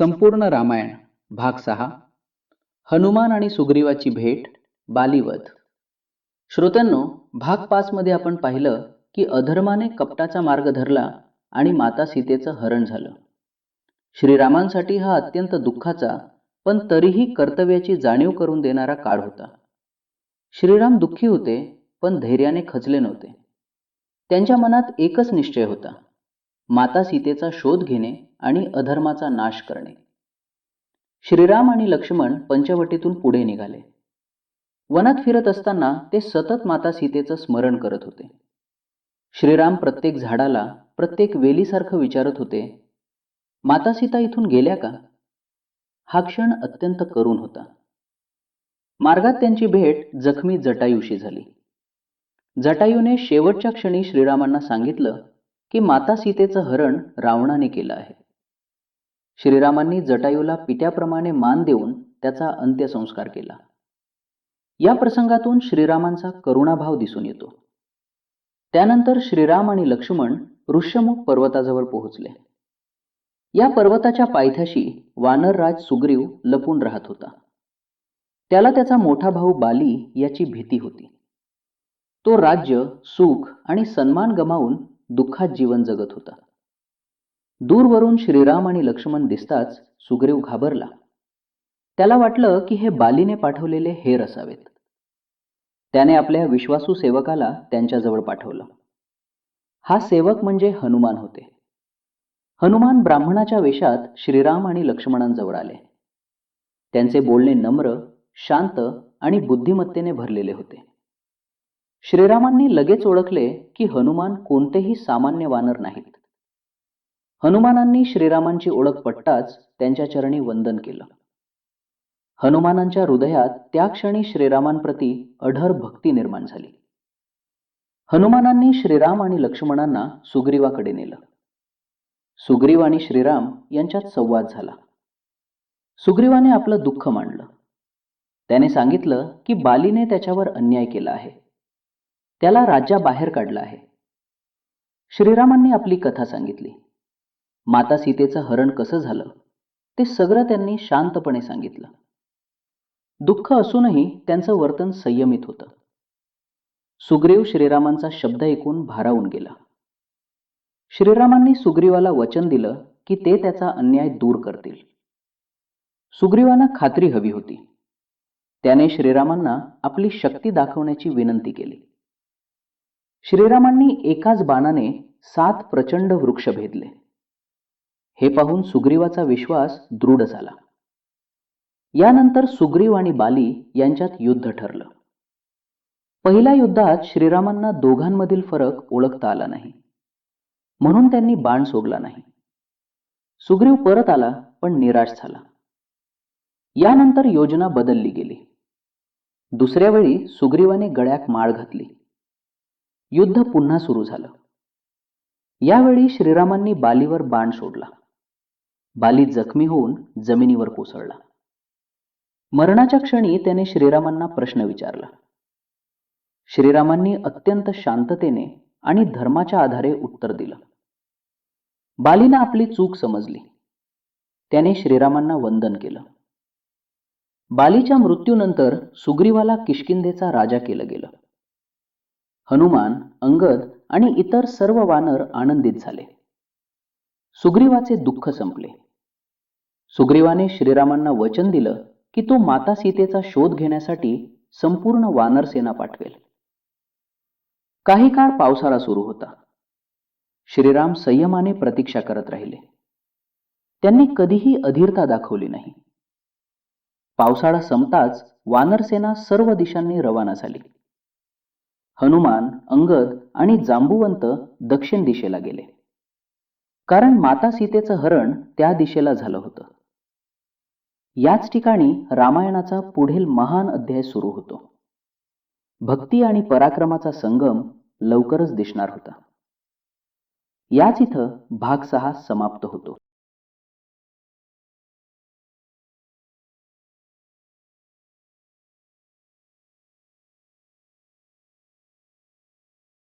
संपूर्ण रामायण भाग सहा. हनुमान आणि सुग्रीवाची भेट बालीवध. श्रोत्यांनो भाग पाच मध्ये आपण पाहिलं की अधर्माने कपटाचा मार्ग धरला आणि माता सीतेचं हरण झालं. श्रीरामांसाठी हा अत्यंत दुःखाचा पण तरीही कर्तव्याची जाणीव करून देणारा काळ होता. श्रीराम दुःखी होते पण धैर्याने खचले नव्हते. त्यांच्या मनात एकच निश्चय होता. माता सीतेचा शोध घेणे आणि अधर्माचा नाश करणे. श्रीराम आणि लक्ष्मण पंचवटीतून पुढे निघाले. वनात फिरत असताना ते सतत माता सीतेचं स्मरण करत होते. श्रीराम प्रत्येक झाडाला प्रत्येक वेलीसारखं विचारत होते माता सीता इथून गेल्या का? हा क्षण अत्यंत करुण होता. मार्गात त्यांची भेट जखमी जटायूशी झाली. जटायूने शेवटच्या क्षणी श्रीरामांना सांगितलं की माता सीतेचं हरण रावणाने केलं आहे. श्रीरामांनी जटायूला पित्याप्रमाणे मान देऊन त्याचा अंत्यसंस्कार केला. या प्रसंगातून श्रीरामांचा करुणाभाव दिसून येतो. त्यानंतर श्रीराम आणि लक्ष्मण ऋष्यमुख पर्वताजवळ पोहोचले. या पर्वताच्या पायथ्याशी वानरराज सुग्रीव लपून राहत होता. त्याला त्याचा मोठा भाऊ बाली याची भीती होती. तो राज्य सुख आणि सन्मान गमावून दुःखात जीवन जगत होता. दूरवरून श्रीराम आणि लक्ष्मण दिसताच सुग्रीव घाबरला. त्याला वाटलं की हे बालीने पाठवलेले हेर असावेत. त्याने आपल्या विश्वासू सेवकाला त्यांच्याजवळ पाठवलं. हा सेवक म्हणजे हनुमान होते. हनुमान ब्राह्मणाच्या वेशात श्रीराम आणि लक्ष्मणांजवळ आले. त्यांचे बोलणे नम्र शांत आणि बुद्धिमत्तेने भरलेले होते. श्रीरामांनी लगेच ओळखले की हनुमान कोणतेही सामान्य वानर नाहीत. हनुमानांनी श्रीरामांची ओळख पटताच त्यांच्या चरणी वंदन केलं. हनुमानांच्या हृदयात त्या क्षणी श्रीरामांप्रती अढर भक्ती निर्माण झाली. हनुमानांनी श्रीराम आणि लक्ष्मणांना सुग्रीवाकडे नेलं. सुग्रीव आणि श्रीराम यांच्यात संवाद झाला. सुग्रीवाने आपलं दुःख मांडलं. त्याने सांगितलं की बालीने त्याच्यावर अन्याय केला आहे. त्याला राज्याबाहेर काढलं आहे. श्रीरामांनी आपली कथा सांगितली. माता सीतेचं हरण कसं झालं ते सगळं त्यांनी शांतपणे सांगितलं. दुःख असूनही त्यांचं वर्तन संयमित होतं. सुग्रीव श्रीरामांचा शब्द ऐकून भारावून गेला. श्रीरामांनी सुग्रीवाला वचन दिलं की ते त्याचा अन्याय दूर करतील. सुग्रीवांना खात्री हवी होती. त्याने श्रीरामांना आपली शक्ती दाखवण्याची विनंती केली. श्रीरामांनी एकाच बाणाने सात प्रचंड वृक्ष भेदले. हे पाहून सुग्रीवाचा विश्वास दृढ झाला. यानंतर सुग्रीव आणि बाली यांच्यात युद्ध ठरलं. पहिल्या युद्धात श्रीरामांना दोघांमधील फरक ओळखता आला नाही. म्हणून त्यांनी बाण सोडला नाही. सुग्रीव परत आला पण निराश झाला. यानंतर योजना बदलली गेली. दुसऱ्या वेळी सुग्रीवाने गळ्यात माळ घातली. युद्ध पुन्हा सुरू झालं. यावेळी श्रीरामांनी बालीवर बाण सोडला. बाली जखमी होऊन जमिनीवर कोसळला. मरणाच्या क्षणी त्याने श्रीरामांना प्रश्न विचारला. श्रीरामांनी अत्यंत शांततेने आणि धर्माच्या आधारे उत्तर दिलं. बालीनं आपली चूक समजली. त्याने श्रीरामांना वंदन केलं. बालीच्या मृत्यूनंतर सुग्रीवाला किष्किंधेचा राजा केलं गेलं. हनुमान अंगद आणि इतर सर्व वानर आनंदित झाले. सुग्रीवाचे दुःख संपले. सुग्रीवाने श्रीरामांना वचन दिलं की तो माता सीतेचा शोध घेण्यासाठी संपूर्ण वानर सेना पाठवेल. काही काळ पावसाळा सुरू होता. श्रीराम संयमाने प्रतीक्षा करत राहिले. त्यांनी कधीही अधीरता दाखवली नाही. पावसाळा संपताच वानरसेना सर्व दिशांनी रवाना झाली. हनुमान अंगद आणि जांबुवंत दक्षिण दिशेला गेले. कारण माता सीतेचं हरण त्या दिशेला झालं होतं. याच ठिकाणी रामायणाचा पुढील महान अध्याय सुरू होतो. भक्ती आणि पराक्रमाचा संगम लवकरच दिसणार होता. याच इथं भाग सहा समाप्त होतो.